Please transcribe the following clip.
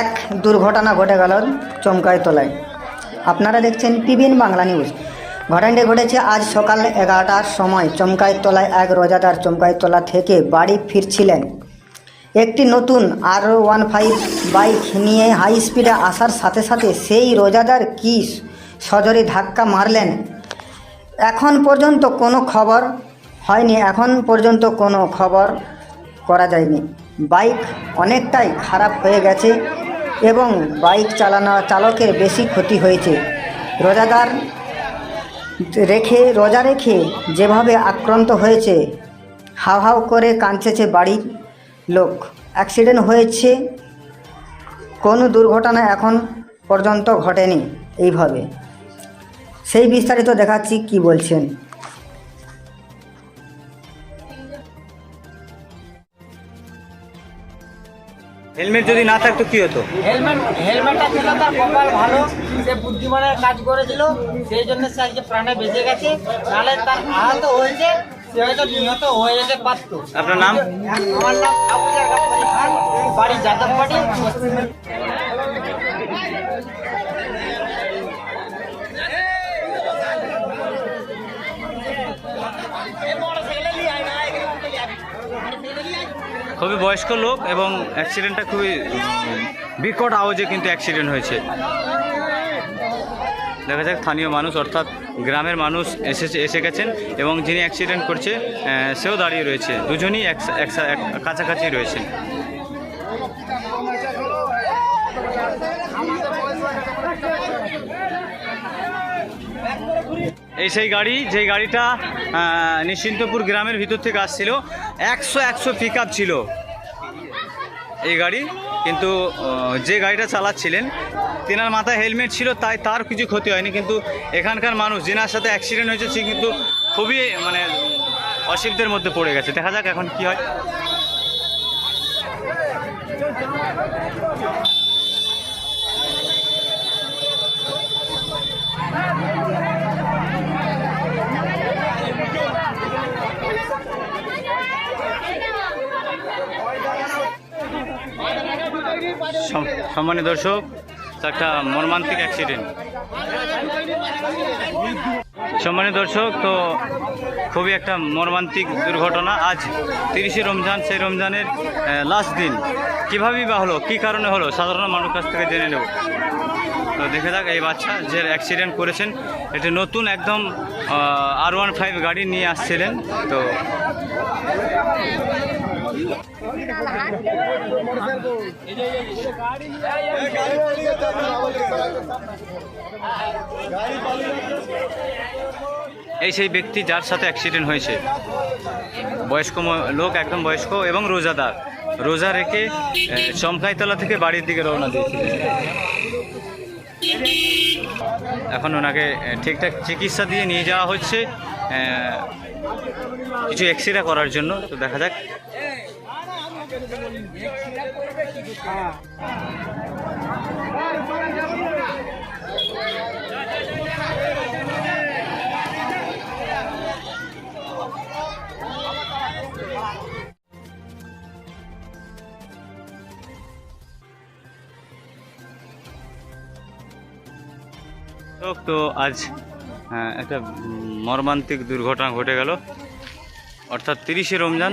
এক দুর্ঘটনা ঘটে গেল চমকায় তলায়। আপনারা দেখছেন পিবিএন বাংলা নিউজ। ঘটনাটি ঘটেছে আজ সকাল এগারোটার সময় চমকায় তলায়। এক রোজাদার চমকায় তলা থেকে বাড়ি ফিরছিলেন। একটি নতুন আর ওয়ান ফাইভ বাইক নিয়ে হাই স্পিডে আসার সাথে সাথে সেই রোজাদার কি সজরে ধাক্কা মারলেন? এখন পর্যন্ত কোনো খবর হয়নি, এখন পর্যন্ত কোনো খবর করা যায়নি। বাইক অনেকটাই খারাপ হয়ে গেছে এবং বাইক চালানো, চালকের বেশি ক্ষতি হয়েছে। রোজাদার রেখে, রোজা রেখে যেভাবে আক্রান্ত হয়েছে হাও হাও করে কাঁদছেছে বাড়ির লোক। অ্যাক্সিডেন্ট হয়েছে কোনো দুর্ঘটনা এখন পর্যন্ত ঘটেনি এইভাবে। সেই বিস্তারিত দেখাচ্ছি কি বলছেন। হেলমেট যদি না থাকতো কি হতো? হেলমেট হেলমেটটা ছিল তার কপাল ভালো সে বুদ্ধিমানের কাজ করেছিল সেই জন্য সে আজকে প্রাণে বেঁচে গেছে। নাহলে তার আহত হয়েছে আপনার নাম? বাড়ি খুবই বয়স্ক লোক এবং অ্যাক্সিডেন্টটা খুবই বিকট আওয়াজে কিন্তু অ্যাক্সিডেন্ট হয়েছে। দেখা যাক স্থানীয় মানুষ অর্থাৎ গ্রামের মানুষ এসেছে এসে গেছেন এবং যিনি অ্যাক্সিডেন্ট করছে সেও দাঁড়িয়ে রয়েছে। দুজনই এক- কাছাকাছি রয়েছে এই সেই গাড়ি যে গাড়িটা নিশ্চিন্তপুর গ্রামের ভিতর থেকে আসছিল, একশো একশো পিক ছিল। এই গাড়ি, কিন্তু যে গাড়িটা চালাচ্ছিলেন, তেনার মাথায় হেলমেট ছিল, তাই তার কিছু ক্ষতি হয়নি, কিন্তু এখানকার মানুষ যেনার সাথে অ্যাক্সিডেন্ট হয়েছে, সে কিন্তু খুবই মানে অসুবিধার মধ্যে পড়ে গেছে। দেখা যাক এখন কি হয়। সম্মানিত দর্শক একটা মর্মান্তিক অ্যাক্সিডেন্ট সম্মানিত দর্শক, তো খুবই একটা মর্মান্তিক দুর্ঘটনা। আজ তিরিশে রমজান, সেই রমজানের লাস্ট দিন। কীভাবেই বা হলো, কী কারণে হলো, সাধারণ মানুষ কাছ থেকে জেনে নেব। তো দেখে থাক এই বাচ্চা যে অ্যাক্সিডেন্ট করেছেন, এটি নতুন একদম আর ওয়ান ফাইভ গাড়ি নিয়ে আসছিলেন। তো এই সেই ব্যক্তি যার সাথে অ্যাক্সিডেন্ট হয়েছে। বয়স্ক লোক একদম বয়স্ক এবং রোজাদার। রোজা রেখে চমকাইতলা থেকে বাড়ির দিকে রওনা দিয়েছিলেন এখন ওনাকে ঠিকঠাক চিকিৎসা দিয়ে নিয়ে যাওয়া হচ্ছে কিছু এক্সরে করার জন্য। তো দেখা যাক তো আজ আহ, একটা মর্মান্তিক দুর্ঘটনা ঘটে গেল। অর্থাৎ তিরিশে রমজান।